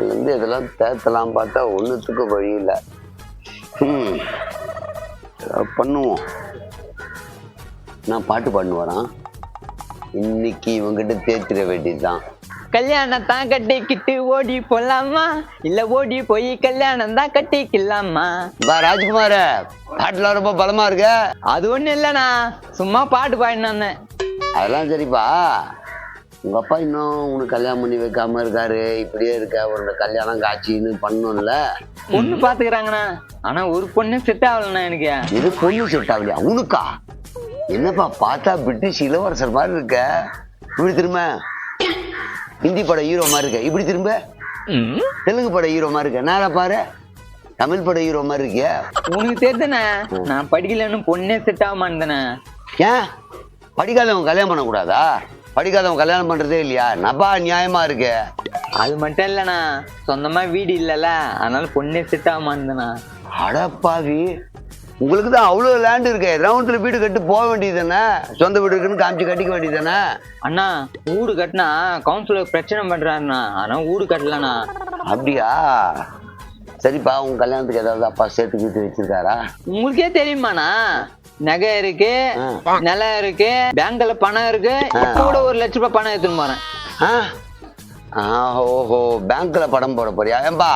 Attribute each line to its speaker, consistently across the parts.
Speaker 1: அதுலேருந்து இதெல்லாம் தேத்தலாம் பார்த்தா ஒன்றுத்துக்கு வழி இல்லை. ம் பண்ணுவோம். நான் பாட்டு பண்ணுவாரான் இன்னைக்கு இவங்கிட்ட தேத்திர வேண்டியதுதான்.
Speaker 2: கல்யாணம் தான் கட்டிக்கிட்டு ஓடி போலாமா? இல்ல ஓடி போய் கல்யாணம் தான் கட்டிக்கலாமா?
Speaker 1: பா ராஜ்குமார பாட்டுலாம் ரொம்ப பலமா இருக்க.
Speaker 2: அது ஒண்ணும் இல்லண்ணா. சும்மா பாட்டு பாடினான்னு
Speaker 1: அதெல்லாம் சரிப்பா. உங்க அப்பா இன்னும் உனக்கு கல்யாணம் பண்ணி வைக்காம இருக்காரு இப்படியே இருக்க உன்னோட கல்யாணம் காட்சின்னு பண்ணணும்ல
Speaker 2: பொண்ணு பாத்துக்கிறாங்கண்ணா. ஆனா ஒரு பொண்ணு செட் ஆகலண்ணா எனக்கு.
Speaker 1: இது பொண்ணு செட் ஆகலையா? உனக்கா? என்னப்பா பார்த்தா பிரிட்டிஷ் இளவரசர் மாதிரி இருக்க. இப்படி திரும்ப? ஹிந்தி பட ஹீரோ மாதிரி இருக்க. இப்படி திரும்ப? தெலுங்கு பட ஹீரோ மாதிரி இருக்க. நேரா பாரு? தமிழ் பட ஹீரோ மாதிரி இருக்கியா?
Speaker 2: உனக்கு தெரியுதுண்ணே. நான் படிக்கலன்னு பொண்ணே செட் ஆக மாட்டேண்ணே
Speaker 1: ஏன்? படிக்காதவன் கல்யாணம் பண்ணக்கூடாதா? படிக்காதவன் கல்யாணம் பண்றதே இல்லையா? நபா நியாயமா இருக்கு.
Speaker 2: அது மட்டும் இல்லண்ணா. சொந்தமா வீடு இல்லைல்ல. அதனால பொண்ணே செட் ஆக மாட்டேண்ணா
Speaker 1: அடப்பாவி உங்களுக்கு தான் அவ்வளோ லேண்ட் இருக்கு. ரவுண்ட்ல வீடு கட்டு போக வேண்டியது தானே சொந்த வீடு இருக்குன்னு காமிச்சு கட்டிக்க வேண்டியது தானே
Speaker 2: அண்ணா வீடு கட்டினா கவுன்சிலர் பிரச்சனை பண்றாருண்ணா. அதனால வீடு கட்டலண்ணா.
Speaker 1: அப்படியா? சரிப்பா உங்க கல்யாணத்துக்கு ஏதாவது அப்பா சேர்த்து கீத்து வச்சிருக்காரா?
Speaker 2: உங்களுக்கே தெரியுமாண்ணா? நகை இருக்கு. நிலம் இருக்கு பேங்க்ல பணம் இருக்கு கூட ஒரு லட்ச ரூபாய் பணம் எடுத்துன்னு போறேன்.
Speaker 1: ஓஹோ பேங்க்ல படம் போட போறியா? ஏம்பா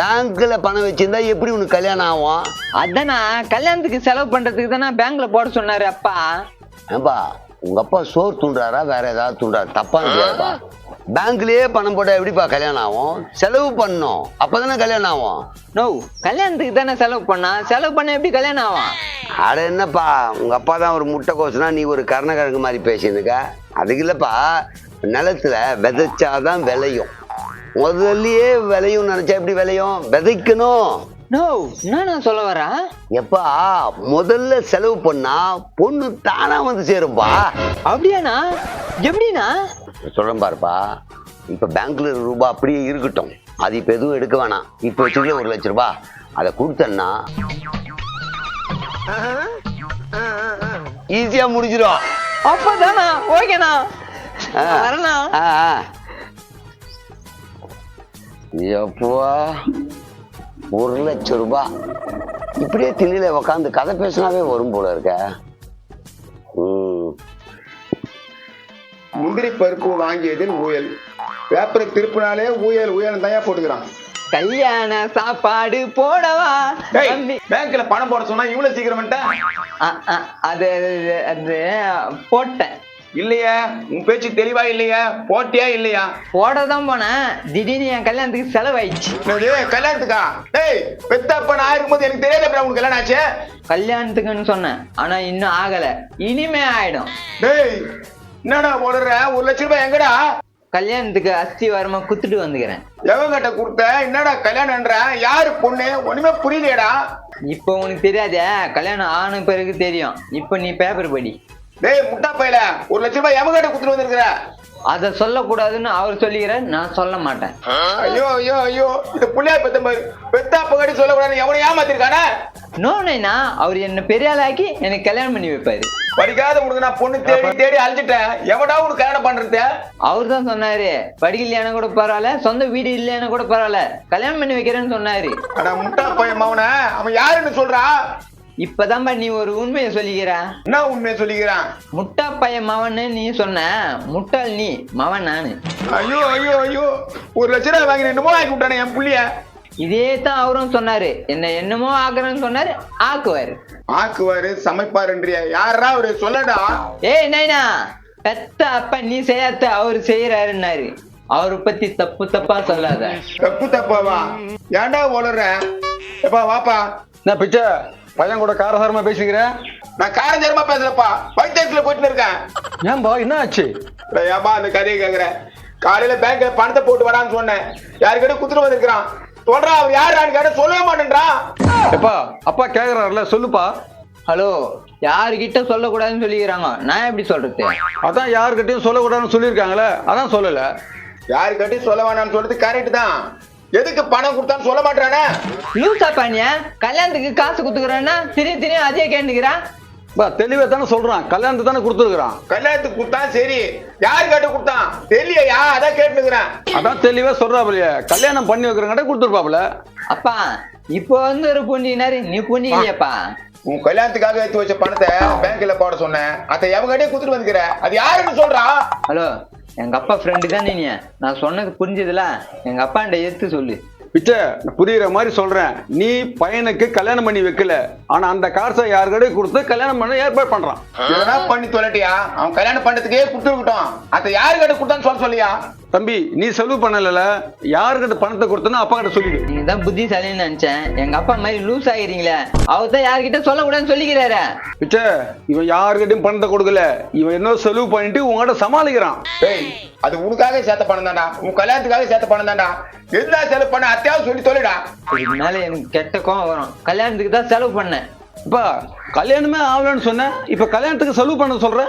Speaker 1: பேங்க்ல பணம் வச்சிருந்தா எப்படி உனக்கு கல்யாணம் ஆகும்?
Speaker 2: அதானா கல்யாணத்துக்கு செலவு பண்றதுக்கு தானே பேங்க்ல போட சொன்னாரு அப்பா.
Speaker 1: ஏம்பா உங்க அப்பா சோறு தூண்டுறாரா? வேற ஏதாவது தூண்டுறாரு? தப்பா இல்லையாப்பா பேங்க்லயே பணம் போட்டா எப்படிப்பா கல்யாணம் ஆகும்? செலவு பண்ணணும் அப்பதானே கல்யாணம் ஆகும்?
Speaker 2: நோ கல்யாணத்துக்கு தானே செலவு பண்ணா? செலவு பண்ண எப்படி கல்யாணம் ஆகும்?
Speaker 1: அட என்னப்பா உங்க அப்பா தான் ஒரு முட்டை கோசுனா நீ ஒரு கருணக்கிழங்கு மாதிரி பேசினுக்க அதுக்கு இல்லப்பா நிலத்துல விதைச்சாதான் விளையும். முதல்லயே விளையும் நினைச்சா எப்படி விளையும்? விதைக்கணும்.
Speaker 2: நோ என்ன சொல்ல வரா?
Speaker 1: எப்பா முதல்ல செலவு பண்ணா பொண்ணு தானா வந்து சேரும்பா.
Speaker 2: அப்படியாண்ணா? எப்படிண்ணா?
Speaker 1: சொல்றேன் பாருப்பா. இப்ப பேங்க்ல இருக்க ரூபாய் அப்படியே இருக்கட்டும். அது இப்ப எதுவும் எடுக்க வேணாம். இப்ப வச்சுக்கல ஒரு லட்ச ரூபாய் அதை கொடுத்தன்னா ஈஸியா முடிஞ்சிடும்.
Speaker 2: அப்பதானா? ஓகேண்ணா. வரண்ணா.
Speaker 1: எப்பா ஒரு லட்சம் ரூபாய் இப்படியே திண்ணில உக்காந்து கதை பேசினாவே வரும் போல இருக்க.
Speaker 3: முந்திரி பருப்பு வாங்கியதில் ஊயல் பேப்பரை திருப்பினாலே ஊயல் ஊயல் தான் போட்டுக்கிறான்.
Speaker 2: கல்யாண சாப்பாடு போடவா.
Speaker 3: பேங்க்ல பணம் போட சொன்னா இவ்வளவு சீக்கிரம்
Speaker 2: அது அது போட்டேன்.
Speaker 3: இல்லையா உன் பேச்சு தெளிவா இல்லையா போட்டியா இல்லையா?
Speaker 2: போட தான் போனேன். திடீர்னு என் கல்யாணத்துக்கு செலவாயிடுச்சு.
Speaker 3: கல்யாணத்துக்கா? டேய் பெத்தப்ப நான் இருக்கும்போது எனக்கு தெரியல உனக்கு கல்யாணம் ஆச்சு.
Speaker 2: கல்யாணத்துக்குன்னு சொன்னேன் ஆனா இன்னும் ஆகல. இனிமே ஆயிடும்.
Speaker 3: டேய் என்னடா போடுற? ஒரு லட்சம் ரூபாய் எங்கடா?
Speaker 2: கல்யாணத்துக்கு அஸ்தி வரமா குத்துட்டு வந்துக்கிறேன்.
Speaker 3: எவங்கிட்ட கொடுத்த? என்னடா கல்யாணம்ன்ற? யாரு பொண்ணு? ஒண்ணுமே புரியலையடா.
Speaker 2: இப்போ உனக்கு தெரியாதே? கல்யாணம் ஆன பிறகு தெரியும். இப்போ நீ பேப்பர் படி.
Speaker 3: டேய் முட்டா பையல. ஒரு லட்சம் ரூபாய் எவங்கிட்ட கொடுத்துட்டு வந்திருக்கிற?
Speaker 2: அதை சொல்லக்கூடாதுன்னு அவர் சொல்லிக்கிறார் நான் சொல்ல மாட்டேன்.
Speaker 3: ஐயோ ஐயோ ஐயோ இது புள்ளையா பெத்த மாதிரி பெத்தா பகடி சொல்லக்கூடாது எவனை ஏமாத்திருக்கானே?
Speaker 2: நோ நைனா அவர் என்ன பெரிய ஆளாக்கி எனக்கு கல்யாணம் பண்ணி வைப்பாரு.
Speaker 3: படிக்காத உனக்கு நான் பொண்ணு தேடி தேடி அழிஞ்சிட்டேன். எவடா உனக்கு கல்யாணம் பண்றது?
Speaker 2: அவர் தான் சொன்னாரு படிக்கலையான கூட பரவாயில்ல சொந்த வீடு இல்லையான கூட பரவாயில்ல கல்யாணம் பண்ணி வைக்கிறேன்னு சொன்னாரு.
Speaker 3: அட முட்டா பையன் மவன அவன் யாருன்னு சொல்றா?
Speaker 2: இப்பதான்பா நீ ஒரு உண்மையை சொல்லிக்கிற.
Speaker 3: என்ன உண்மையை சொல்லிக்கிறான்
Speaker 2: முட்டா பையன் மவன்னு நீ சொன்ன. முட்டாள் நீ மவன் நானு.
Speaker 3: ஐயோ ஐயோ ஐயோ. ஒரு லட்ச ரூபாய் வாங்கி என்னமோ ஆக்கி விட்டானே என் புள்ளிய.
Speaker 2: இதே தான் அவரும் சொன்னாரு. என்ன என்னமோ ஆக்குறேன்னு சொன்னாரு ஆக்குவாரு.
Speaker 3: ஆக்குவாரு சமைப்பாருன்றிய? யாரா அவரு? சொல்லடா.
Speaker 2: ஏய் நைனா பெத்த அப்ப நீ செய்யாத அவரு செய்யறாருன்னாரு அவரை பத்தி தப்பு தப்பா சொல்லாத.
Speaker 3: தப்பு தப்பாவா? ஏன்டா ஓடுற எப்பா வாப்பா.
Speaker 4: என்ன பிச்சை? பையன் கூட காரசாரமா பேசிக்கிற?
Speaker 3: நான் காரஞ்சரமா பேசுறப்பா வைத்தியத்துல போயிட்டு இருக்கேன்.
Speaker 4: ஏன்பா என்ன ஆச்சு
Speaker 3: ஏன்பா அந்த கதையை கேக்குறேன் காலையில பேங்க்ல பணத்தை போட்டு வரான்னு சொன்னேன். யாருக்கிட்ட குத்துட்டு வந்திருக்கிறான்? சொல்றான் அவர் யாருன்னு கேட்ட சொல்லவே மாட்டேன்றான்
Speaker 4: எப்பா அப்பா கேக்குறாருல சொல்லுப்பா.
Speaker 2: ஹலோ யாருகிட்ட சொல்லக்கூடாதுன்னு சொல்லிக்கிறாங்க. நான் எப்படி சொல்றது?
Speaker 4: அதான் யாருக்கிட்டையும் சொல்லக்கூடாதுன்னு சொல்லியிருக்காங்களே அதான் சொல்லல.
Speaker 3: யாருக்கிட்டையும் சொல்ல வேணாம்னு சொல்றது கரெக்ட் தான். எதுக்கு பணம் கொடுத்தான்னு சொல்ல மாட்டானே
Speaker 2: லூசா பானியா கல்யாணத்துக்கு காசு குத்துக்கிறேன்னா திடீர் திடீர் அதே கேட்டுக்கிறான்
Speaker 4: பா தெளிவா தானே சொல்றான். கல்யாணத்தை தானே கொடுத்துருக்குறான்.
Speaker 3: கல்யாணத்துக்கு கொடுத்தான் சரி. யார் கேட்டு கொடுத்தான்? தெரியலையா? அதான் கேட்டுக்கிறேன்
Speaker 4: அதான் தெளிவா சொல்றாப்புலையே. கல்யாணம் பண்ணி வைக்கிறங்கிட்ட கொடுத்துருப்பாப்புல.
Speaker 2: அப்பா இப்போ வந்து ஒரு புண்டினாரு. நீ புண்டிக்கலையாப்பா
Speaker 3: உன் கல்யாணத்துக்காக எடுத்து வச்ச பணத்தை பேங்க்ல போட சொன்னேன். அதை எவங்கிட்டே கொடுத்துட்டு வந்துக்கிற. அது யாருன்னு சொல்றா?
Speaker 2: ஹலோ எங்க அப்பா ஃப்ரெண்டு தானே நீ? நான் சொன்னது புரிஞ்சதுல? எங்க அப்பாண்ட எடுத்து சொல்லு.
Speaker 4: பிச்சை நான் புரியுற மாதிரி சொல்றேன். நீ பையனுக்கு கல்யாணம் பண்ணி வைக்கல. ஆனா அந்த காசை யாருக்கிட்டே கொடுத்து கல்யாணம் பண்ண ஏற்பாடு பண்றான்.
Speaker 3: பண்ணி தொலைட்டியா? அவன் கல்யாணம் பண்ணதுக்கே கொடுத்துருக்கட்டும் அதை யாரு கேட்டு கொடுத்தான்னு சொல்ல சொல்லியா?
Speaker 4: தம்பி நீ செலவு பண்ணல யாருக்கிட்ட பணத்தை கொடுத்தனோ அப்பா கிட்ட சொல்லிடு.
Speaker 2: நீங்க தான் புத்திசாலின்னு நினைச்சேன். எங்க அப்பா மாதிரி லூஸ் ஆகிறீங்களே அவர் தான் யார்கிட்ட சொல்லக்கூடாதுன்னு சொல்லிக்கிறாரு.
Speaker 4: பிச்சை இவன் யாருக்கிட்டையும் பணத்தை கொடுக்கல. இவன் என்ன செலவு பண்ணிட்டு உங்ககிட்ட சமாளிக்கிறான்.
Speaker 3: டேய் அது உனக்காக சேர்த்த பணம் தான்டா. உன் கல்யாணத்துக்காக சேர்த்த பணம் தான்டா. எதுனா செலவு பண்ண அத்தியாவது சொல்லி தொலைடா.
Speaker 2: இதுக்கு மேல எனக்கு கெட்ட கோவம் வரும். கல்யாணத்துக்கு தான் செலவு பண்ணேன்.
Speaker 4: இப்ப கல்யாணமே ஆகலன்னு சொன்னேன் இப்ப கல்யாணத்துக்கு செலவு பண்ண சொல்ற?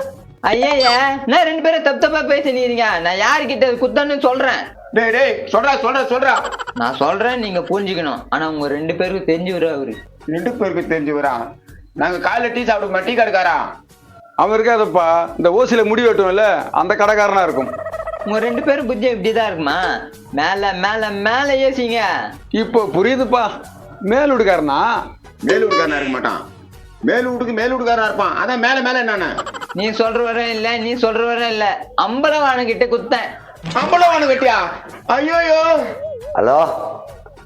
Speaker 2: ஐயா நான் ரெண்டு பேரும் தப்பு தப்பா பேசினீங்க? நான் யாருக்கிட்ட குத்தன்னு சொல்றேன்.
Speaker 3: டேய் டேய் சொல்றா சொல்றா சொல்றா.
Speaker 2: நான் சொல்றேன் நீங்க புரிஞ்சுக்கணும். ஆனா உங்க ரெண்டு பேருக்கும் தெரிஞ்சு அவரு?
Speaker 3: ரெண்டு பேருக்கு தெரிஞ்சு வரா நாங்க காலைல டீ சாப்பிடுமா டீ கடைக்காரா?
Speaker 4: அவன் இருக்காதப்பா இந்த ஓசியில முடி வெட்டும்ல அந்த கடைக்காரனா இருக்கும்.
Speaker 2: உங்க ரெண்டு பேரும் புத்தி இப்படிதான் இருக்குமா? மேல மேல மேல ஏசிங்க.
Speaker 4: இப்போ புரியுதுப்பா. மேலுடுக்காரனா
Speaker 3: மேலூடுக்காரனா இருக்க மாட்டான். மேலூட்டுக்கு மேலூடுக்காரனா இருப்பான். அதான் மேல மேல என்னன்னு?
Speaker 2: நீ சொல்ற வர இல்ல நீ சொல்ற வர இல்ல. அம்பலவான கிட்ட குத்தேன்.
Speaker 3: அம்பளவானு கட்டியா? ஐயோயோ.
Speaker 1: ஹலோ?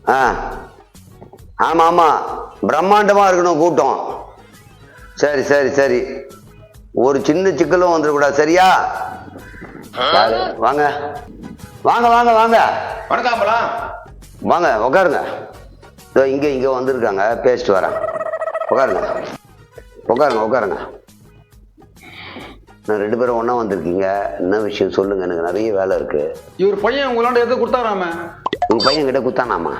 Speaker 1: ஆ. ஆமாம் ஆமாம் பிரம்மாண்டமாக இருக்கணும் கூட்டம். சரி சரி சரி. ஒரு சின்ன சிக்கலும் வந்துடக்கூடாது. சரியா? வாங்க. வாங்க வாங்க வாங்க.
Speaker 3: வணக்கம்
Speaker 1: வாங்க உட்காருங்க இதோ இங்கே இங்கே வந்திருக்காங்க. பேசிட்டு வரேன். உட்காருங்க உட்காருங்க உட்காருங்க நான் ரெண்டு பேரும் ஒன்றா வந்திருக்கீங்க. என்ன விஷயம் சொல்லுங்க எனக்கு நிறைய வேலை இருக்கு.
Speaker 4: இவர் பையன் உங்களாண்ட எதை கொடுத்தாராம?
Speaker 1: உங்க பையன் கிட்ட குத்தானாமா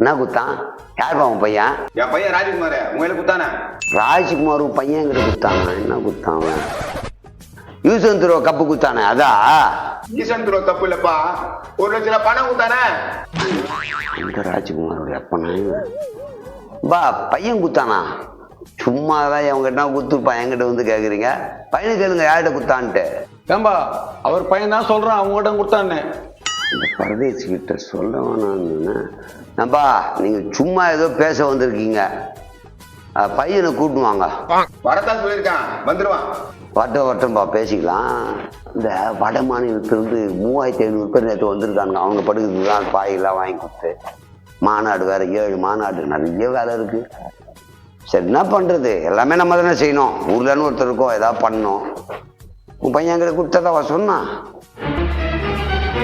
Speaker 1: என்ன குத்தான் யாருப்பா உன் பையன்?
Speaker 3: என் பையன் ராஜ்குமார் உங்களை குத்தானே
Speaker 1: ராஜ்குமார் உன் பையன் கிட்ட குத்தாங்க என்ன குத்தான் யூசன் துருவ கப்பு குத்தானே அதா?
Speaker 3: ஈசன் துருவ தப்பு இல்லப்பா. ஒரு லட்சம் பணம் குத்தானே
Speaker 1: அந்த ராஜ்குமாரோட அப்பனா? பா பையன் குத்தானா சும்மா தான் எவங்கிட்ட குத்துப்பா என்கிட்ட வந்து கேட்குறீங்க பையனை கேளுங்க யார்கிட்ட குத்தான்ட்டு
Speaker 4: ஏம்பா அவர் பையன் தான் சொல்றான் அவங்ககிட்ட கொடுத்தான்னு.
Speaker 1: இந்த பரதேசி கிட்ட சொல்ல நம்பா நீங்கள் சும்மா ஏதோ பேச வந்திருக்கீங்க. பையனை கூட்டு வாங்க.
Speaker 3: வரத்தான் சொல்லியிருக்கான். வந்துருவான்
Speaker 1: வட்டம் வட்டம்பா பேசிக்கலாம். இந்த வட மாநிலத்திலிருந்து மூவாயிரத்தி ஐநூறு பேர் நேற்று வந்திருக்காங்க அவங்க படுக்கிறதுக்கு தான் பாயெல்லாம் வாங்கி கொடுத்து. மாநாடு வேற ஏழு மாநாடு நிறைய வேலை இருக்கு. சரி என்ன பண்ணுறது எல்லாமே நம்ம தானே செய்யணும். ஊர்லன்னு ஒருத்தர் இருக்கோம் ஏதாவது பண்ணணும். உன் பையன் எங்களை கொடுத்ததா அவ சொன்னான்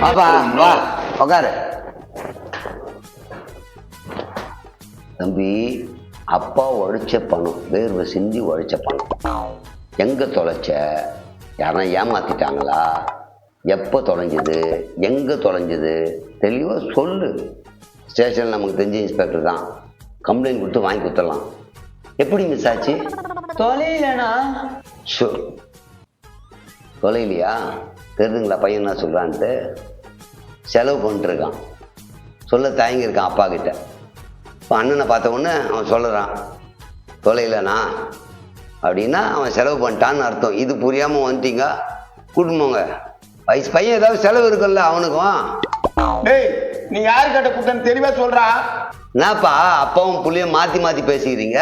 Speaker 1: பாப்பா வா உக்காரு. தம்பி அப்பா உழைச்ச பணம் வேர்வை சிந்தி உழைச்ச பணம். எங்கே தொலைச்ச? யாரா ஏமாத்திட்டாங்களா? எப்போ தொலைஞ்சது? எங்கே தொலைஞ்சது? தெளிவாக சொல்லு. ஸ்டேஷனில் நமக்கு தெரிஞ்ச இன்ஸ்பெக்டர் தான். கம்ப்ளைண்ட் கொடுத்து வாங்கி கொடுத்துடலாம். எப்படி மிஸ் ஆச்சு?
Speaker 2: தொலைலனா
Speaker 1: ஷோ. தொலைலையா? தெரியுதுங்களா பையன் என்ன சொல்கிறான்ட்டு செலவு பண்ணிட்டுருக்கான். சொல்ல தயங்கியிருக்கான் அப்பா கிட்ட இப்போ அண்ணனை பார்த்த உடனே அவன் சொல்லுறான் தொலைலண்ணா அப்படின்னா அவன் செலவு பண்ணிட்டான்னு அர்த்தம். இது புரியாமல் வந்துட்டீங்க. கூட்டுமோங்க வயசு பையன் ஏதாவது செலவு இருக்குல்ல அவனுக்கும்?
Speaker 3: டேய் நீ யாரு கிட்ட குத்தன்னு தெளிவா சொல்றா?
Speaker 1: என்னப்பா அப்பாவும் புள்ளையும் மாற்றி மாற்றி பேசிக்கிறீங்க?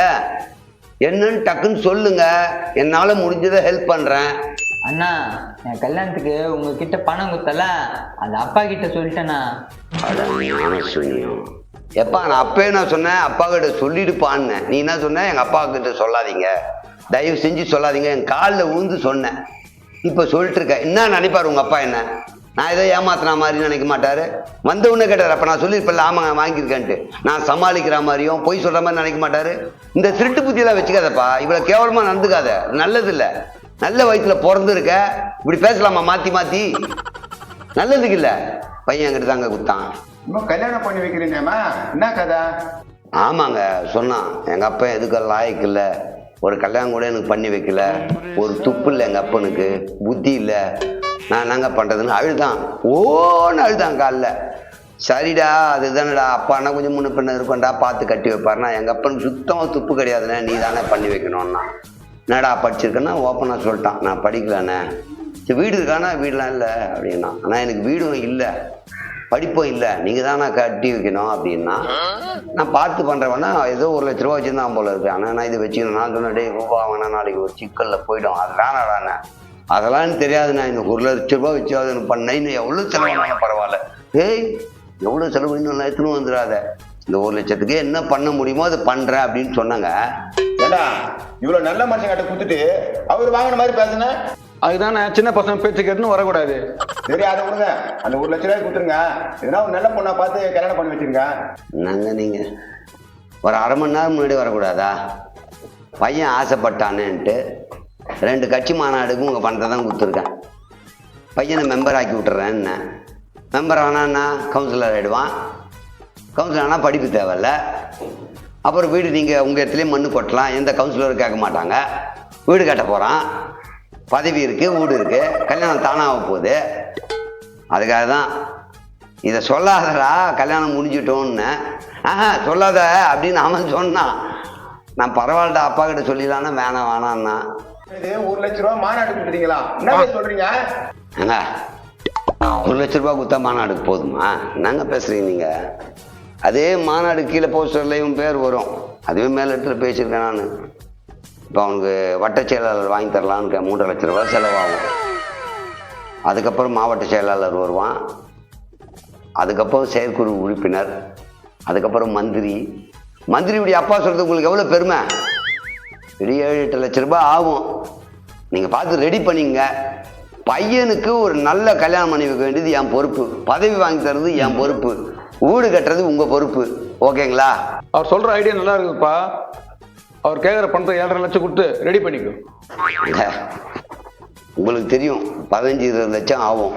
Speaker 1: என்னன்னு டக்குன்னு சொல்லுங்க. என்னால் முடிஞ்சதை ஹெல்ப் பண்ணுறேன்
Speaker 2: அண்ணா என் கல்யாணத்துக்கு உங்ககிட்ட பணம் குத்தல அது அப்பா கிட்ட சொல்லிட்டேண்ணா.
Speaker 1: எப்பா நான் அப்பவே நான் சொன்னேன் அப்பா கிட்ட சொல்லிடுப்பான்னு. நீ என்ன சொன்ன? எங்க அப்பா கிட்ட சொல்லாதீங்க. தயவு செஞ்சு சொல்லாதீங்க. என் காலில் விழுந்து சொன்னேன். இப்போ சொல்லிட்டு இருக்க. என்ன நினைப்பாரு உங்க அப்பா என்ன? நான் ஏதோ ஏமாத்துன மாதிரி நினைக்க மாட்டாரு. வந்த உடனே கேட்டார் அப்ப நான் சொல்லியிருப்பேன்ல ஆமாங்க வாங்கியிருக்கேன்ட்டு. நான் சமாளிக்கிற மாதிரியும் பொய் சொல்ற மாதிரி நினைக்க மாட்டாரு. இந்த திருட்டு புத்தியெல்லாம் வச்சுக்காதப்பா. இவ்வளவு கேவலமா நடந்துக்காத. நல்லது இல்ல நல்ல வயிற்றுல பிறந்திருக்க. இப்படி பேசலாமா? மாத்தி மாத்தி. நல்லதுக்கு இல்ல. பையன் என்கிட்ட தாங்க குத்தான்
Speaker 3: இன்னும் கல்யாணம் பண்ணி வைக்கிறீங்கம்மா என்ன கதை?
Speaker 1: ஆமாங்க சொன்னான். எங்க அப்பா எதுக்கும் லாயக்கு இல்ல. ஒரு கல்யாணம் கூட எனக்கு பண்ணி வைக்கல. ஒரு துப்பு இல்லை எங்க அப்பனுக்கு. புத்தி இல்லை. நான் என்னங்க பண்ணுறதுன்னு அழுதான். ஓன்னு அழுதான் காலில். சரிடா அதுதானடா அப்பானா கொஞ்சம் முன்ன பின்ன இருக்கண்டா பார்த்து கட்டி வைப்பாருனா எங்கள் அப்பனுக்கு சுத்தமாக துப்பு கிடையாதுண்ணே நீ தானே பண்ணி வைக்கணும்னா. என்னடா படிச்சிருக்கேன்னா ஓப்பனாக சொல்லிட்டான். நான் படிக்கலண்ணே. சரி வீடு இருக்கானா வீடெலாம் இல்லை அப்படின்னா. ஆனால் எனக்கு வீடும் இல்லை. படிப்பும் இல்லை. நீங்கள் தானே கட்டி வைக்கணும் அப்படின்னா நான் பார்த்து பண்ணுறவனா ஏதோ ஒரு லட்ச ரூபா வச்சுருந்தான் போல இருக்கு. ஆனால் நான் இதை வச்சுக்கணும். நான் சொன்னேன் ரூபா வாங்கினா நாளைக்கு ஒரு சிக்கலில் போயிடும். அது வேணாடாண்ணே அதெல்லாம் எனக்கு தெரியாது நான் இந்த ஒரு லட்ச ரூபா வச்சு அதை பண்ணேன். இன்னும் எவ்வளோ செலவானாலும் பரவாயில்ல. ஏய் எவ்வளோ செலவு இன்னும் எடுத்துன்னு வந்துடாத? இந்த ஒரு லட்சத்துக்கு என்ன பண்ண முடியுமோ அதை பண்ணுறேன் அப்படின்னு சொன்னாங்க.
Speaker 3: ஏண்டா இவ்வளவு நல்ல மனுஷன் கிட்ட குடுத்துட்டு அவர் வாங்கின மாதிரி பேசுன?
Speaker 4: அதுதானே சின்ன பசங்க பேச்சு கேட்டுன்னு வரக்கூடாது.
Speaker 3: சரி அதை விடுங்க அந்த ஒரு லட்ச ரூபாய் கொடுத்துருங்க. எதனா ஒரு நல்ல பொண்ணா பார்த்து கல்யாணம் பண்ணி வச்சிருங்க.
Speaker 1: என்னங்க நீங்கள் ஒரு அரை மணி நேரம் முன்னாடி வரக்கூடாதா? பையன் ஆசைப்பட்டானேன்ட்டு. ரெண்டு கட்சி மாநாடுக்கும் உங்கள் பணத்தை தான் கொடுத்துருக்கேன். பையனை மெம்பர் ஆக்கி விட்டுறேன்னு மெம்பர் ஆனான்னா கவுன்சிலர் ஆகிடுவான் கவுன்சிலர் ஆனால் படிப்பு தேவையில்ல. அப்புறம் வீடு நீங்கள் உங்கள் இடத்துலையே மண்ணு கொட்டலாம். எந்த கவுன்சிலரும் கேட்க மாட்டாங்க. வீடு கட்ட போகிறான் பதவி இருக்குது வீடு இருக்குது கல்யாணம் தானாக போகுது. அதுக்காக தான் இதை சொல்லாதடா கல்யாணம் முடிஞ்சிட்டோன்னு. ஆஹா சொல்லாத அப்படின்னு அவன் சொன்னான். நான் பரவாயில்லடா அப்பா கிட்ட சொல்லிடலான்னா வேணாம் வேணான்னா
Speaker 3: இது ஒரு லட்ச ரூபாய் மாநாடு கொடுத்துட்டீங்களா என்ன சொல்றீங்க?
Speaker 1: ஒரு லட்ச ரூபா கொடுத்தா மாநாடுக்கு போதுமா? என்னங்க பேசுறீங்க நீங்க? அதே மாநாடு கீழே போஸ்டர்ல இவன் பேர் வரும். அதுவே மேல இடத்துல பேசியிருக்கேன் நான். இப்போ அவனுக்கு வட்டச் செயலாளர் வாங்கி தரலான்னு மூன்றரை லட்ச ரூபா செலவாகும். அதுக்கப்புறம் மாவட்ட செயலாளர் வருவான். அதுக்கப்புறம் செயற்குழு உறுப்பினர். அதுக்கப்புறம் மந்திரி. மந்திரியுடைய அப்பா சொல்றது உங்களுக்கு எவ்வளோ பெருமை? ஏழு எட்டு லட்ச ரூபாய் ஆகும். நீங்கள் பார்த்து ரெடி பண்ணிங்க பையனுக்கு ஒரு நல்ல கல்யாணம் பண்ணி வைக்க வேண்டியது என் பொறுப்பு. பதவி வாங்கி தர்றது என் பொறுப்பு. வீடு கட்டுறது உங்கள் பொறுப்பு. ஓகேங்களா?
Speaker 4: அவர் சொல்ற ஐடியா நல்லா இருக்குதுப்பா. அவர் கேட்குற பணத்தை ஏழரை லட்சம் கொடுத்து ரெடி பண்ணிக்கோ.
Speaker 1: உங்களுக்கு தெரியும் பதினஞ்சு இருபது லட்சம் ஆகும்.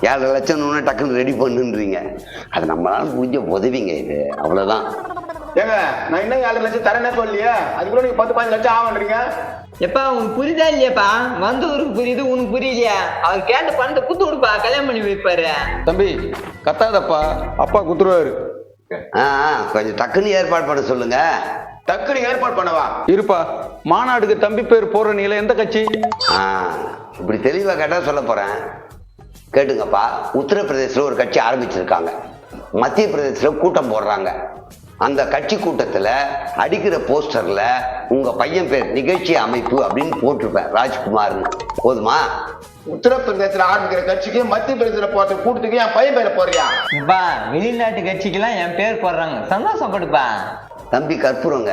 Speaker 1: ஏழரை லட்சம் டக்குன்னு ரெடி பண்ணுன்றீங்க. அது நம்மளால முடிஞ்ச உதவிங்க இது. அவ்வளோதான்
Speaker 3: ஏங்க நான் இன்னும் ஏழு லட்சம் தரேன்னே சொல்லலையே. அதுக்குள்ள நீங்க பத்து பதினஞ்சு லட்சம் ஆகுன்றீங்க
Speaker 2: எப்பா உனக்கு புரியுதா இல்லையாப்பா? வந்தவருக்கு புரியுது உனக்கு புரியலையா? அவர் கேட்ட பணத்தை குத்து கொடுப்பா கல்யாணம் பண்ணி வைப்பாரு.
Speaker 4: தம்பி கத்தாதப்பா. அப்பா குத்துருவாரு.
Speaker 1: ஆ ஆ, கொஞ்சம் டக்குன்னு ஏற்பாடு பண்ண சொல்லுங்க.
Speaker 3: டக்குனு ஏற்பாடு பண்ணவா?
Speaker 4: இருப்பா மாநாடுக்கு தம்பி பேர் போடுற நீல எந்த கட்சி?
Speaker 1: ஆ இப்படி தெளிவாக கேட்டால் சொல்ல போகிறேன் கேட்டுங்கப்பா உத்தரப்பிரதேசில் ஒரு கட்சி ஆரம்பிச்சிருக்காங்க. மத்திய பிரதேசத்தில் கூட்டம் போடுறாங்க. அந்த கட்சி கூட்டத்தில் அடிக்கிற போஸ்டரில் உங்கள் பையன் பேர் நிகழ்ச்சி அமைப்பு அப்படின்னு போட்டிருப்பேன் ராஜ்குமார்னு. போதுமா?
Speaker 3: உத்தரப்பிரதேசத்துல ஆரம்பிக்கிற கட்சிக்கு மத்திய பிரதேசத்துல போற கூட்டத்துக்கு என் பையன் பேரை போறியா
Speaker 2: அப்பா வெளிநாட்டு கட்சிக்கெல்லாம் என் பேர் போடுறாங்க. சந்தோஷப்படுப்பா.
Speaker 1: தம்பி கற்பூரங்க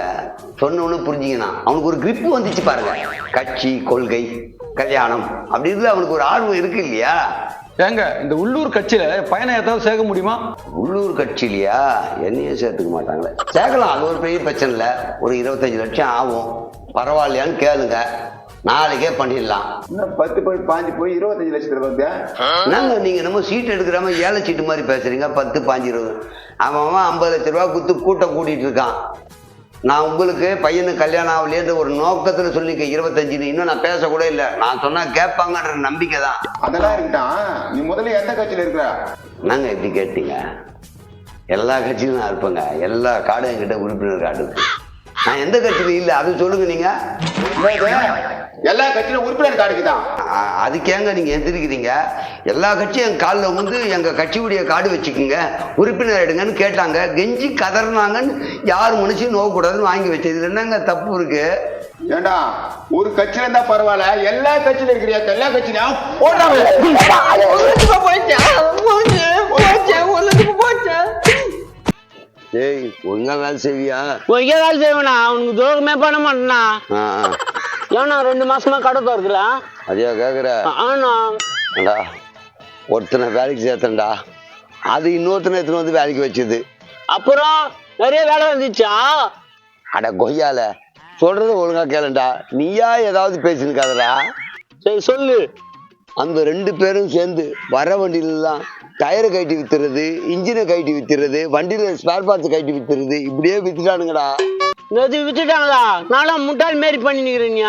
Speaker 1: சொன்னோன்னு புரிஞ்சிங்கன்னா அவனுக்கு ஒரு grip வந்துச்சு பாருங்க. கட்சி கொள்கை கல்யாணம். அப்படி இருந்து அவனுக்கு ஒரு ஆர்வம் இருக்கு இல்லையா?
Speaker 4: ஏங்க இந்த உள்ளூர் கட்சியில பையனை ஏதாவது சேர்க்க முடியுமா?
Speaker 1: உள்ளூர் கட்சியிலையா? என்னையும் சேர்த்துக்க மாட்டாங்களே. சேர்க்கலாம் அது ஒரு பெரிய பிரச்சனை இல்லை. ஒரு இருபத்தஞ்சு லட்சம் ஆகும். பரவாயில்லையான்னு கேளுங்க. நாளைக்கே பண்ணிடலாம்.
Speaker 3: இன்னும் பத்து போய் பாஞ்சு போய் இருபத்தஞ்சு லட்சத்துல வந்து
Speaker 1: நாங்க நீங்க நம்ம சீட் எடுக்கிறாம ஏழை சீட்டு மாதிரி பேசுறீங்க. பத்து பாஞ்சு இருபது. அவன் அவன் ஐம்பது லட்ச ரூபா குத்து கூட்டம் கூட்டிட்டு இருக்கான். நான் உங்களுக்கு பையனுக்கு கல்யாணம் ஆகலையேன்ற ஒரு நோக்கத்துல சொல்லிக்க இருபத்தஞ்சுன்னு இன்னும் நான் பேசக்கூட இல்லை. நான் சொன்னா கேட்பாங்கன்ற நம்பிக்கை தான்.
Speaker 3: அதெல்லாம் இருக்கட்டும் நீ முதல்ல எந்த கட்சியில இருக்கிற?
Speaker 1: நாங்க எப்படி கேட்டீங்க? எல்லா கட்சியிலும் நான் இருப்பேங்க. எல்லா கார்டும் என்கிட்ட உறுப்பினர் கார்டு இருக்கு நான் எந்த கட்சியிலும் இல்லை? அது சொல்லுங்க நீங்க?
Speaker 3: எல்லா கட்சியிலும் உறுப்பினர் கார்டுக்குதான்
Speaker 1: அ- அதுக்கேங்க நீங்க எந்திரிக்கிறீங்க? எல்லா கட்சியும் என் காலில் வந்து எங்க கட்சியுடைய கார்டு வச்சுக்கோங்க. உறுப்பினர் எடுங்கன்னு கேட்டாங்க. கெஞ்சி கதறினாங்கன்னு யார் மனுஷன் நோக்கக்கூடாதுன்னு வாங்கி வச்சது. என்னங்க தப்பு இருக்கு?
Speaker 3: ஏண்டா ஒரு கட்சியில இருந்தா பரவாயில்ல. எல்லா கட்சியில இருக்கிறியா எல்லா கட்சியிலும் போட்டாங்க
Speaker 1: ஏய் ஒழுங்கா வேலை செய்வியா?
Speaker 5: ஒய்யா வேலை செய்வனா அவனுக்கு துரோகமே பண்ண
Speaker 1: ஆ.
Speaker 5: ஏன்னா ரெண்டு மாசமா கடை திறக்கிறேன்
Speaker 1: அதையா கேக்குற.
Speaker 5: ஆனா.
Speaker 1: ஏண்டா ஒருத்தனை வேலைக்கு சேர்த்தேன்டா. அது இன்னொருத்தனை எடுத்துன்னு வந்து வேலைக்கு வச்சது.
Speaker 5: அப்புறம் நிறைய வேலை வந்துச்சா?
Speaker 1: அட கொய்யால. சொல்றது ஒழுங்கா கேளுடா. நீயா ஏதாவது பேசினுக்காதடா
Speaker 5: சரி சொல்லு.
Speaker 1: அந்த ரெண்டு பேரும் சேர்ந்து வர வண்டியிலலாம் டயரை கட்டி வித்துறது இன்ஜினை கட்டி வித்துறது வண்டியில ஸ்பேர் பார்ட்ஸ் கட்டி வித்துறது இப்படியே வித்துட்டானுங்கடா.
Speaker 5: நேற்று வித்துட்டாங்களா? நானும் முட்டாள் மாரி பண்ணி நிக்கிறீங்க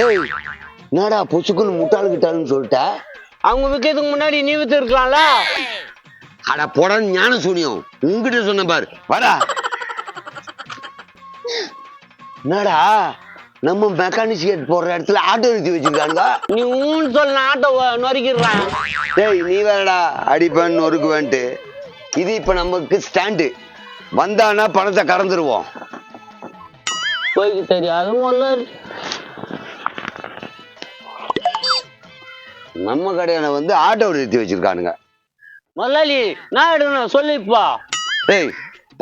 Speaker 1: ஏய் என்னடா பொசுக்குன்னு முட்டாளு கிட்டாளுன்னு சொல்லிட்ட?
Speaker 5: அவங்க விற்கிறதுக்கு முன்னாடி நீ வித்து இருக்கலாம்ல
Speaker 1: அட போடான்னு ஞான சூனியம். உங்ககிட்ட சொன்ன பாரு. வாடா. என்னடா? நம்ம மெக்கானிக் போடுற இடத்துல ஆட்டோ நிறுத்தி வச்சிருக்கானுங்க.
Speaker 5: நீ ஊன்னு சொல்ல ஆட்டோ நொறுக்கிடுறான்
Speaker 1: டேய் நீ வேறடா அடிப்பேன் நொறுக்குவேன்ட்டு. இது இப்ப நமக்கு ஸ்டாண்டு வந்தானா பணத்தை கறந்துருவோம்
Speaker 5: போய்க்கு தெரியாது முதலாளி
Speaker 1: நம்ம கடையில வந்து ஆட்டோ நிறுத்தி வச்சிருக்கானுங்க.
Speaker 5: முதலாளி நான் எடுக்கணும் சொல்லிப்பா
Speaker 1: டேய்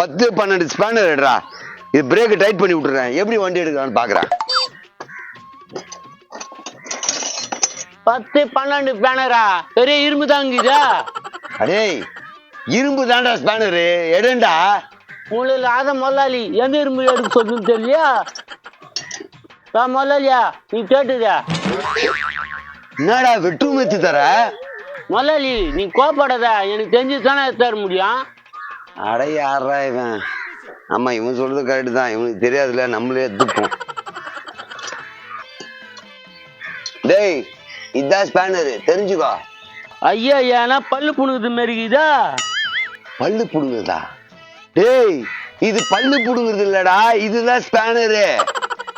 Speaker 1: பத்து பன்னெண்டு ஸ்பேனர் எடுறா இது பிரேக் டைட் பண்ணி விட்டுறேன். எப்படி வண்டி எடுக்கலான்னு பாக்குறேன்.
Speaker 5: பத்து பன்னெண்டு பேனரா பெரிய இரும்பு தாங்குதா
Speaker 1: அடேய் இரும்பு தாண்டா ஸ்பேனரு எடுண்டா?
Speaker 5: மூலையில் ஆத முதலாளி எந்த இரும்பு எடுக்க சொல்லுன்னு தெரியலையா? வா முதலாளியா நீ கேட்டுதா
Speaker 1: என்னடா வெட்டு மெத்து தர?
Speaker 5: முதலாளி நீ கோப்படாத எனக்கு தெரிஞ்சு தானே தர முடியும்.
Speaker 1: அட யாரா இவன்? ஆமா இவன் சொல்றது கரெக்ட் தான். இவனுக்கு தெரியாதுல நம்மளே துப்போம் டேய் இதான் ஸ்பேனரு தெரிஞ்சுக்கோ.
Speaker 5: ஐயா ஏன்னா பல்லு புணுகுது மாரிக்குதா?
Speaker 1: பல்லு புடுங்குதா டேய் இது பல்லு புடுங்குறது இல்லடா இதுதான் ஸ்பேனரு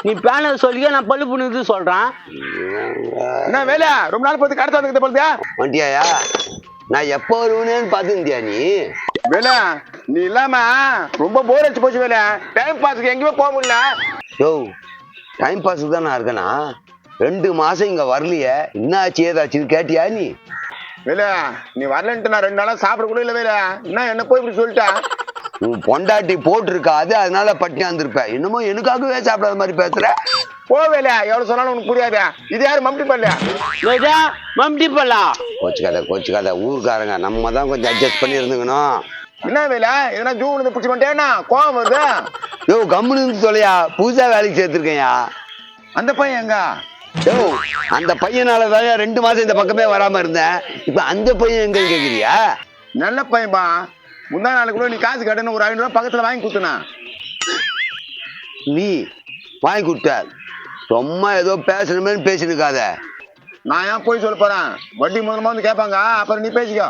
Speaker 5: நீ பேனர் சொல்லிக்க நான் பல்லு புணுகுது சொல்றேன்.
Speaker 3: என்ன வேலை? ரொம்ப நாள் போது கடத்த வந்துக்கிட்ட போலதா
Speaker 1: வண்டியாயா நான் எப்போ வருவேனேன்னு பார்த்துருந்தியா நீ?
Speaker 3: வேலை நீ இல்லாம ரொம்ப போர் அடிச்சு போச்சு வேலை. டைம் பாஸ்க்கு எங்கேயுமே போக முடியல.
Speaker 1: யோ டைம் பாஸுக்கு தான் நான் இருக்கேனா? ரெண்டு மாசம் இங்க வரலையே. என்ன ஆச்சு ஏதாச்சுன்னு கேட்டியா நீ?
Speaker 3: வேலை நீ வரலன்ட்டு நான் ரெண்டு நாளா சாப்பிட கூட இல்லை வேலை. என்ன என்ன போய் இப்படி சொல்லிட்டா?
Speaker 1: உன் பொண்டாட்டி போட்டிருக்காது அதனால பட்டினி வந்திருப்ப என்னமோ எனக்காகவே சாப்பிடாத மாதிரி பேசுற.
Speaker 3: போ வேலை எவ்வளவு சொன்னாலும் உனக்கு புரியாது. இது யாரு மம்டி பண்ணல
Speaker 5: ஏதா மம்டி பல்லாம்
Speaker 1: கோச்சுக்காத கோச்சுக்காத ஊருக்காரங்க நம்ம தான் கொஞ்சம் அட்ஜஸ்ட் பண்ணி இருந்துக்கணும்.
Speaker 3: என்ன வேலை எதனா ஜூ வந்து பிடிச்சி பண்ணிட்டேன்னா கோவம் வருது?
Speaker 1: யோ கம்முனு இருந்து தொலையா? புதுசா வேலைக்கு சேர்த்திருக்கேன்யா.
Speaker 3: அந்த பையன் எங்க?
Speaker 1: யோ அந்த பையனால தான் ரெண்டு மாசம் இந்த பக்கமே வராம இருந்தேன்? இப்ப அந்த பையன் எங்க கேக்குறியா
Speaker 3: நல்ல பையன்பா. முந்தா நாள் கூட நீ காசு கட்டணும் ஒரு ஐநூறு ரூபாய் பக்கத்துல வாங்கி கொடுத்தனா.
Speaker 1: நீ வாங்கி கொடுத்த. சும்மா ஏதோ பேசணுமேனு பேசினுக்காத.
Speaker 3: நான் ஏன் போய் சொல்ல போறேன்? வட்டி முதலமா வந்து கேட்பாங்க. அப்புறம் நீ பேசிக்கோ.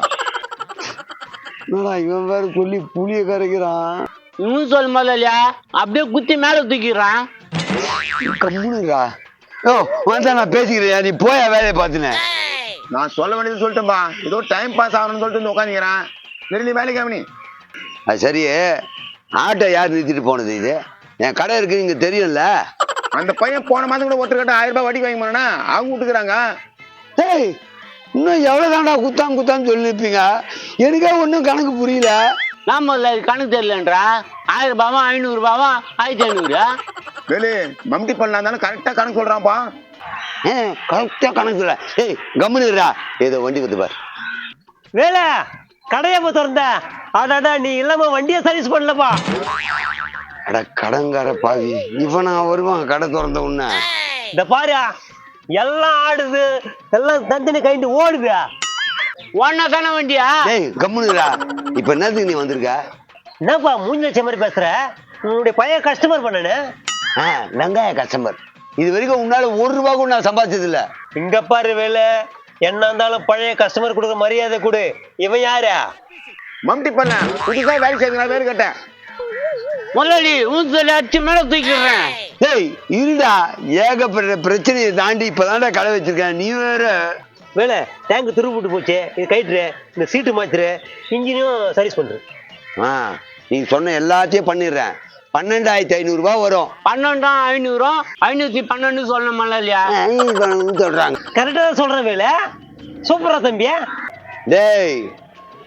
Speaker 1: என்னடா இவன் வேற சொல்லி புளிய கரைக்கிறான்?
Speaker 5: இவன் சொல்ல முதலாளியா அப்படியே குத்தி மேல தூக்கிடுறான்.
Speaker 1: கம்முனுடா ஓ வந்தா நான் பேசிக்கிறேன் நீ போய வேலையை பார்த்துனேன்
Speaker 3: நான் சொல்ல வேண்டியது சொல்லிட்டேன்பா ஏதோ டைம் பாஸ் ஆகணும்னு சொல்லிட்டு உட்காந்துக்கிறேன் சரி நீ வேலைக்கு கவனி
Speaker 1: அது சரி. ஆட்டோ யார் நிறுத்திட்டு போனது இது? என் கடை இருக்கு இங்க தெரியும்ல.
Speaker 3: அந்த பையன் போன மாதம் கூட ஒருத்தர் கட்ட ஆயிரம் ரூபாய் வட்டி வாங்கி போனா அவங்க விட்டுக்கிறாங்க.
Speaker 1: ஏய் இன்னும் எவ்வளவு தாண்டா குத்தாம் குத்தான்னு சொல்லிருப்பீங்க எனக்கே ஒன்றும் கணக்கு புரியல.
Speaker 5: முதலாளி கணக்கு தெரியலன்றா? ஆயிரம் ரூபாவா ஐநூறு ரூபாவா ஆயிரத்தி ஐநூறு
Speaker 3: வேலு மம்டி பண்ணலாம் தானே கரெக்டா கணக்கு சொல்றான்ப்பா
Speaker 1: கரெக்டா கணக்கு சொல்ல ஏய் கம்முனுடா ஏதோ வண்டி வந்து பார்.
Speaker 6: வேலை கடையை போ திறந்த. அடாடா நீ இல்லாம வண்டியை சர்வீஸ் பண்ணலப்பா.
Speaker 1: அட கடங்கார பாவி. இவனா வருவான் கடை திறந்த உடனே.
Speaker 6: இந்த பாரு எல்லாம் ஆடுது எல்லாம் தந்தனி கைண்டு ஓடுது.
Speaker 5: ஒன்னா தானே வண்டியா?
Speaker 1: டேய் கம்முனுடா இப்ப என்னத்துக்கு நீ வந்திருக்க?
Speaker 6: என்னப்பா மூஞ்சி வச்ச மாதிரி பேசுற? உன்னுடைய பையன் கஸ்டமர் பண்ணனு?
Speaker 1: ஆ, வெங்காய கஸ்டமர் இது வரைக்கும் உன்னால ஒரு ரூபா கூட நான் சம்பாதிச்சது இல்ல.
Speaker 6: இங்க பாரு வேலை என்ன இருந்தாலும் பழைய கஸ்டமர் கொடுக்குற மரியாதை கொடு. இவன் யாரா?
Speaker 3: மம்டி பண்ண. புதுசா வேலை செய்யுங்க வேறு கேட்டேன்.
Speaker 5: முதலாளி சொல்லி அடிச்சு மேல தூக்கிடுறேன்.
Speaker 1: டேய் இருடா. ஏகப்பட்ட பிரச்சனையை தாண்டி இப்பதான்டா கடை வச்சிருக்கேன். நீ வேற.
Speaker 6: வேலை டேங்க் துருப்பிட்டு போச்சு. இது கைட்டுரு இந்த சீட்டு மாத்துரு. இன்ஜினும் சர்வீஸ் பண்று.
Speaker 1: ஆ நீ சொன்ன எல்லாத்தையும் பண்ணிடுறேன். பன்னெண்டாயிரத்தி ஐநூறு ரூபாய் வரும்.
Speaker 5: பன்னெண்டாம் ஐநூறும் ஐநூத்தி பன்னெண்டு சொல்லணும் முதலாளியா
Speaker 1: ஆ, சொல்றாங்க.
Speaker 6: கரெக்டா தான் சொல்றேன் வேலை. சூப்பரா தம்பியா
Speaker 1: டேய்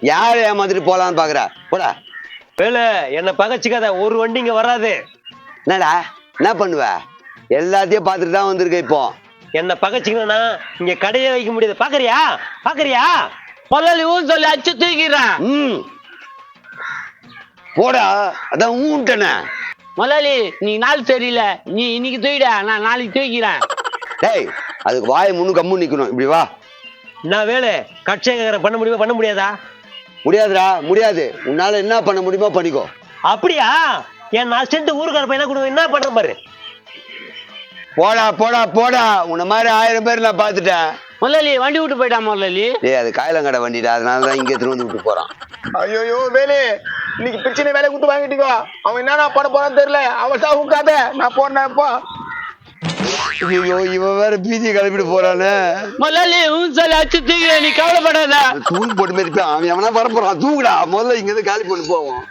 Speaker 1: யார் ஏமாத்திட்டு போலான்னு பாக்குற? போடா.
Speaker 6: வேலை என்ன பகச்சிக்காத ஒரு வண்டி இங்க வராது.
Speaker 1: என்னடா என்ன பண்ணுவ? எல்லாத்தையும் பார்த்துட்டு தான் வந்திருக்க இப்போ.
Speaker 6: என்ன பகச்சிக்கணும்னா இங்க கடையே வைக்க முடியாது. பாக்குறியா? பாக்குறியா?
Speaker 5: முதலாளி ஊன் சொல்லி அடிச்சு தூக்கிடுறேன்
Speaker 1: ம். போடா அதான் ஊன்ட்டனே.
Speaker 5: முதலாளி நீ நாள் சரியில்லை. நீ இன்னைக்கு தூக்கிட நான் நாளைக்கு தூக்கிறேன்
Speaker 1: டேய் அதுக்கு வாயை முன்னு கம்மு நிக்கணும். இப்படி வா.
Speaker 6: நான் வேலை? கட்சியங்கிற பண்ண முடியுமா பண்ண முடியாதா?
Speaker 1: முடியாதுடா முடியாது. உன்னால என்ன பண்ண முடியுமோ பண்ணிக்கோ.
Speaker 6: அப்படியா? என் நான் சென்று ஊருக்கார பையனா கொடுங்க என்ன பண்ற பாரு.
Speaker 1: போடா போடா போடா. உன்னை மாதிரி ஆயிரம் பேர் நான் பார்த்துட்டேன்.
Speaker 5: முதலாளி வண்டி விட்டு போயிட்டான் முதலாளி
Speaker 1: டேய் அது காயலங்கடை வண்டிடா. அதனால தான் இங்கே திரும்ப வந்து விட்டு போறான்.
Speaker 3: ஐயோ வேலு. இன்னைக்கு பிரச்சனை வேலை கொடுத்து வாங்கிட்டீங்க அவன் என்னடா பண்ண போறான்னு தெரியல. அவன் தான் உட்காத நான் போறேன் இப்போ
Speaker 1: ஐயோ இவன் வேற பீதியை கிளப்பிட்டு போறானே.
Speaker 5: முதலாளி உன் சொல்லி அச்சு தூக்கி நீ கவலைப்படாத.
Speaker 1: தூக்கு போட்டு மாதிரி அவன் எவனா வர போறான் தூக்குடா முதல்ல இங்க இருந்து காலி பண்ணி போவோம்.